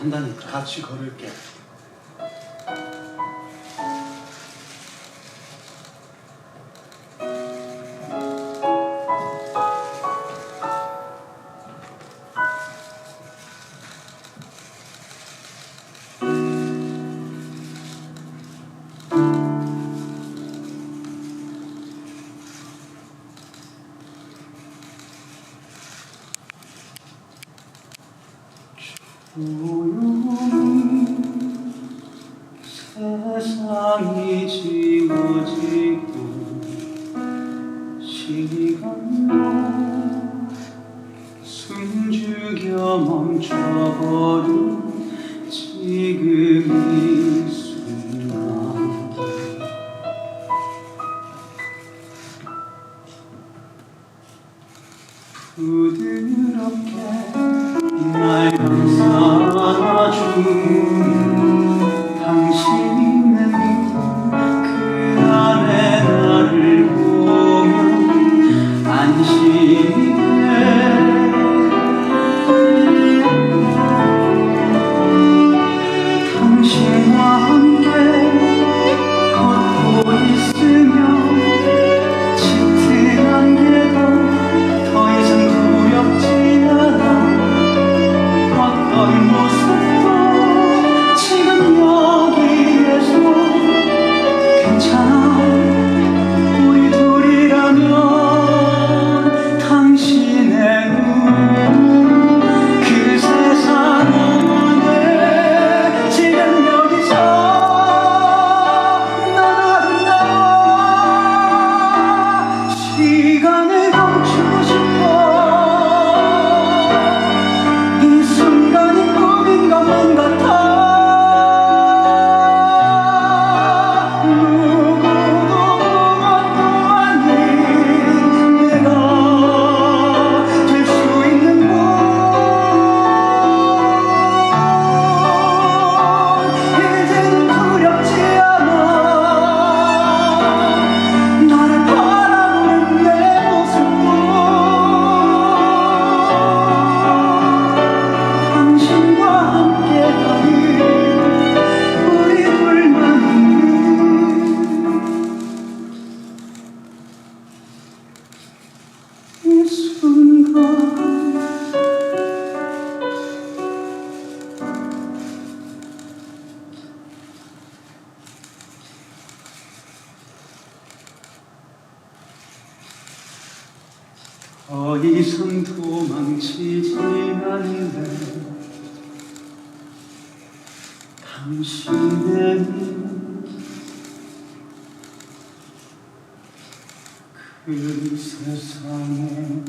간단히 같이 걸을게. 세상이 지워지고 시간도 숨죽여 멈춰버린 지금 이 순간 부드럽게 my God. 어디선 도망치지 않네 당신은 Peace is on